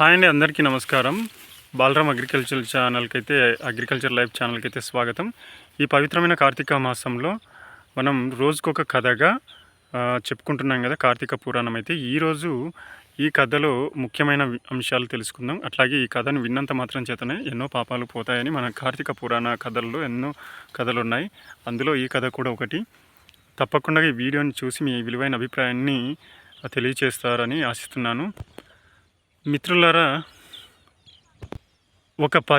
Hi అండి అందరికీ నమస్కారం. బాలరామ్ అగ్రికల్చర్ ఛానల్కి అయితే అగ్రికల్చర్ లైఫ్ ఛానల్కి అయితే స్వాగతం. ఈ పవిత్రమైన కార్తీక మాసంలో మనం రోజుకొక కథగా చెప్పుకుంటున్నాం కదా కార్తీక పురాణం అయితే. ఈరోజు ఈ కథలో ముఖ్యమైన అంశాలు తెలుసుకుందాం. అట్లాగే ఈ కథను విన్నంత మాత్రం చేతనే ఎన్నో పాపాలు పోతాయని మన కార్తీక పురాణ కథల్లో ఎన్నో కథలు ఉన్నాయి అందులో ఈ కథ కూడా ఒకటి. తప్పకుండా ఈ వీడియోని చూసి మీ విలువైన అభిప్రాయాన్ని తెలియచేస్తారని ఆశిస్తున్నాను. మిత్రులారా ఒక ప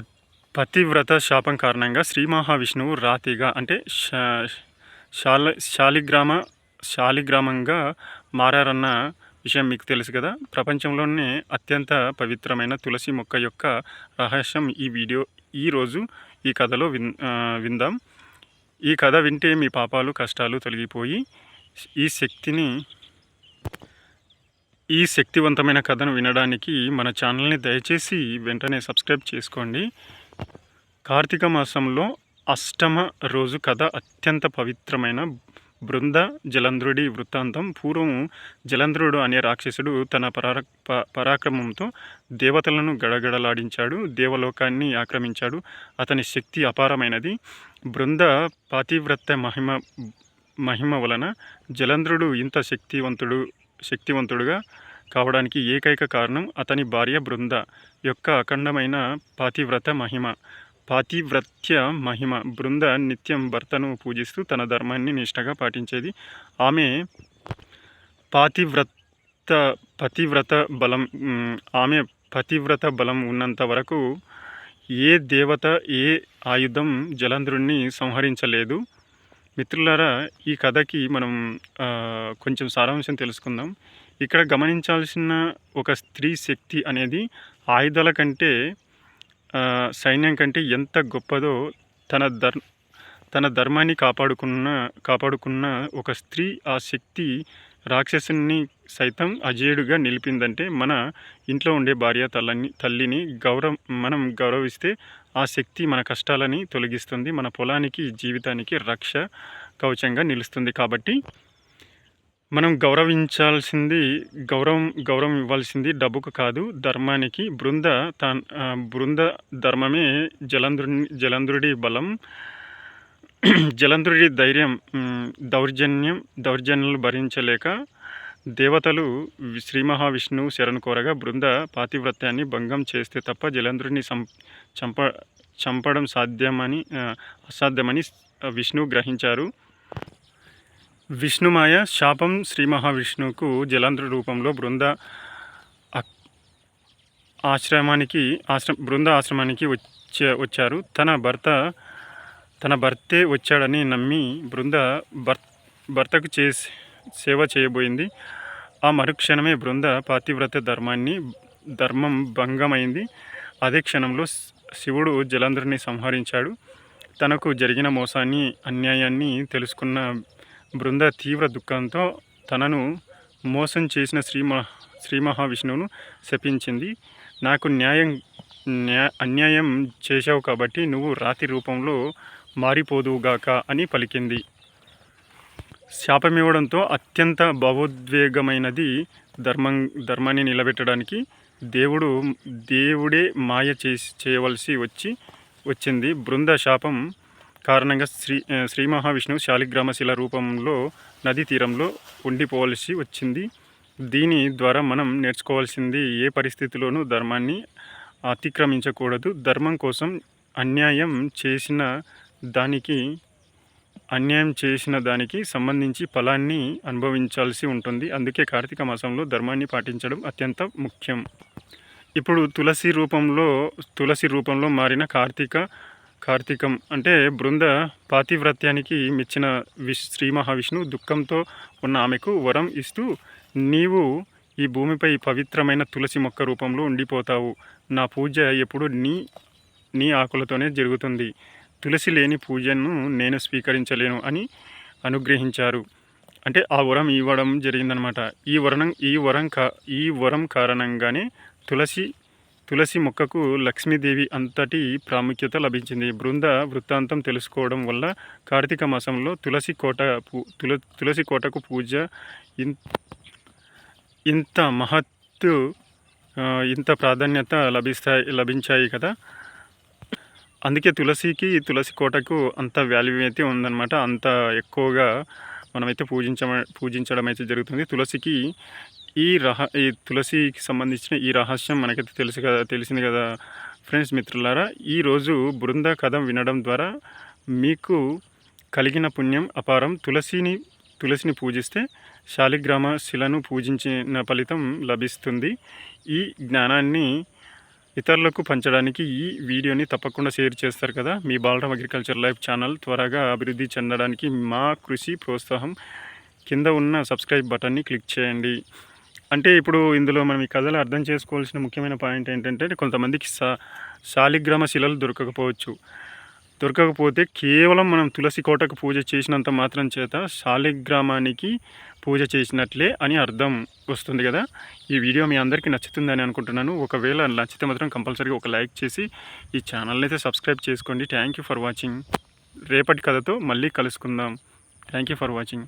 పతివ్రత శాపం కారణంగా శ్రీ మహావిష్ణువు రాతిగా అంటే శాల శాలిగ్రామ శాలిగ్రామంగా మారారన్న విషయం మీకు తెలుసు కదా. ప్రపంచంలోనే అత్యంత పవిత్రమైన తులసి మొక్క యొక్క రహస్యం ఈ వీడియో ఈరోజు ఈ కథలో విన్ విందాం. ఈ కథ వింటే మీ పాపాలు కష్టాలు తొలగిపోయి ఈ శక్తిని ఈ శక్తివంతమైన కథను వినడానికి మన ఛానల్ని దయచేసి వెంటనే సబ్స్క్రైబ్ చేసుకోండి. కార్తీక మాసంలో అష్టమ రోజు కథ అత్యంత పవిత్రమైన బృంద జలంధ్రుడి వృత్తాంతం. పూర్వం జలంధ్రుడు అనే రాక్షసుడు తన పరా ప- పరాక్రమంతో దేవతలను గడగడలాడించాడు దేవలోకాన్ని ఆక్రమించాడు. అతని శక్తి అపారమైనది. బృంద పాతివ్రత మహిమ మహిమ వలన జలంధ్రుడు ఇంత శక్తివంతుడు శక్తివంతుడుగా కావడానికి ఏకైక కారణం అతని భార్య బృంద యొక్క అఖండమైన పాతివ్రత మహిమ. పాతివ్రత్య మహిమ. బృంద నిత్యం భర్తను పూజిస్తూ తన ధర్మాన్ని నిష్టగా పాటించేది. ఆమె పాతివ్రత పతివ్రత బలం ఆమె పతివ్రత బలం ఉన్నంత వరకు ఏ దేవత ఏ ఆయుధం జలంధ్రుణ్ణి సంహరించలేదు. మిత్రులారా ఈ కథకి మనం కొంచెం సారాంశం తెలుసుకుందాం. ఇక్కడ గమనించాల్సిన ఒక స్త్రీ శక్తి అనేది ఆయుధాల కంటే సైన్యం కంటే ఎంత గొప్పదో తన ధర్ తన ధర్మాన్ని కాపాడుకున్న కాపాడుకున్న ఒక స్త్రీ ఆ శక్తి రాక్షసుని సైతం అజేయుడుగా నిలిపిందంటే మన ఇంట్లో ఉండే భార్య తల్లని తల్లిని గౌరవ మనం గౌరవిస్తే ఆ శక్తి మన కష్టాలని తొలగిస్తుంది మన పొలానికి జీవితానికి రక్ష కవచంగా నిలుస్తుంది కాబట్టి మనం గౌరవించాల్సింది గౌరవం గౌరవం ఇవ్వాల్సింది డబ్బుకు కాదు ధర్మానికి. బృంద తా బృంద ధర్మమే జలంధ్రు జలంధ్రుడి బలం. జలంధ్రుడి ధైర్యం దౌర్జన్యం దౌర్జన్యాలు భరించలేక దేవతలు వి- శ్రీ మహావిష్ణువు శరణు కోరగా బృంద పాతివ్రత్యాన్ని భంగం చేస్తే తప్ప జలంధ్రుడిని సం చంప చంపడం సాధ్యమని అసాధ్యమని విష్ణు గ్రహించారు. విష్ణుమాయ శాపం శ్రీ మహావిష్ణువుకు జలంధ్ర రూపంలో బృంద ఆశ్రమానికి ఆశ్రమ బృంద ఆశ్రమానికి వచ్చే వచ్చారు. తన భర్త తన భర్తే వచ్చాడని నమ్మి బృంద భర్ భర్తకు చేసి సేవ చేయబోయింది. ఆ మరుక్షణమే బృంద పాతివ్రత ధర్మాన్ని ధర్మం భంగమైంది. అదే క్షణంలో శివుడు జలంధ్రుని సంహరించాడు. తనకు జరిగిన మోసాన్ని అన్యాయాన్ని తెలుసుకున్న బృంద తీవ్ర దుఃఖంతో తనను మోసం చేసిన శ్రీ మహా శ్రీ మహావిష్ణువును శపించింది. నాకు న్యాయం న్యా అన్యాయం చేశావు కాబట్టి నువ్వు రాతి రూపంలో మారిపోదువుగాక అని పలికింది. శాపమివ్వడంతో అత్యంత భావోద్వేగమైనది ధర్మం ధర్మాన్ని నిలబెట్టడానికి దేవుడు దేవుడే మాయ చేసి చేయవలసి వచ్చి వచ్చింది. బృంద శాపం కారణంగా శ్రీ శ్రీ మహావిష్ణువు శాలిగ్రామ శిల రూపంలో నదీ తీరంలో ఉండిపోవలసి వచ్చింది. దీని ద్వారా మనం నేర్చుకోవాల్సింది ఏ పరిస్థితిలోనూ ధర్మాన్ని అతిక్రమించకూడదు. ధర్మం కోసం అన్యాయం చేసిన దానికి అన్యాయం చేసిన దానికి సంబంధించి ఫలాన్ని అనుభవించాల్సి ఉంటుంది. అందుకే కార్తీక మాసంలో ధర్మాన్ని పాటించడం అత్యంత ముఖ్యం. ఇప్పుడు తులసి రూపంలో తులసి రూపంలో మారిన కార్తీక కార్తీకం అంటే బృంద పాతివ్రత్యానికి మెచ్చిన విష్ శ్రీ మహావిష్ణువు దుఃఖంతో ఉన్న ఆమెకు వరం ఇస్తూ నీవు ఈ భూమిపై పవిత్రమైన తులసి మొక్క రూపంలో ఉండిపోతావు. నా పూజ ఎప్పుడు నీ నీ ఆకులతోనే జరుగుతుంది. తులసి లేని పూజను నేను స్వీకరించలేను అని అనుగ్రహించారు. అంటే ఆ వరం ఇవ్వడం జరిగిందనమాట ఈ వరం ఈ వరం కా ఈ వరం కారణంగానే తులసి తులసి మొక్కకు లక్ష్మీదేవి అంతటి ప్రాముఖ్యత లభించింది. బృంద వృత్తాంతం తెలుసుకోవడం వల్ల కార్తీక మాసంలో తులసి కోట పూ తుల తులసి కోటకు పూజ ఇన్ ఇంత మహత్తు ఇంత ప్రాధాన్యత లభిస్తాయి లభించాయి కదా. అందుకే తులసికి తులసి కోటకు అంత వాల్యూ అయితే ఉందన్నమాట. అంత ఎక్కువగా మనమైతే పూజించ పూజించడం అయితే జరుగుతుంది. తులసికి ఈ రహ ఈ తులసికి సంబంధించిన ఈ రహస్యం మనకైతే తెలుసు కదా తెలిసింది కదా ఫ్రెండ్స్ మిత్రులారా. ఈరోజు బృంద కథం వినడం ద్వారా మీకు కలిగిన పుణ్యం అపారం. తులసిని తులసిని పూజిస్తే శాలిగ్రామ శిలను పూజించిన ఫలితం లభిస్తుంది. ఈ జ్ఞానాన్ని ఇతరులకు పంచడానికి ఈ వీడియోని తప్పకుండా షేర్ చేస్తారు కదా. మీ బాలరామ్ అగ్రికల్చర్ లైఫ్ ఛానల్ త్వరగా అభివృద్ధి చెందడానికి మా కృషి ప్రోత్సాహం కింద ఉన్న సబ్స్క్రైబ్ బటన్ని క్లిక్ చేయండి. అంటే ఇప్పుడు ఇందులో మనం ఈ కథలో అర్థం చేసుకోవాల్సిన ముఖ్యమైన పాయింట్ ఏంటంటే కొంతమందికి సా శాలిగ్రామ శిలలు దొరకకపోవచ్చు. దొరకకపోతే కేవలం మనం తులసి కోటకు పూజ చేసినంత మాత్రం చేత శాలిగ్రామానికి పూజ చేసినట్లే అని అర్థం వస్తుంది కదా. ఈ వీడియో మీ అందరికీ నచ్చుతుందని అనుకుంటున్నాను. ఒకవేళ నచ్చితే మాత్రం కంపల్సరీగా ఒక లైక్ చేసి ఈ ఛానల్ని అయితే సబ్స్క్రైబ్ చేసుకోండి. థ్యాంక్ యూ ఫర్ వాచింగ్ రేపటి కథతో మళ్ళీ కలుసుకుందాం. Thank you for watching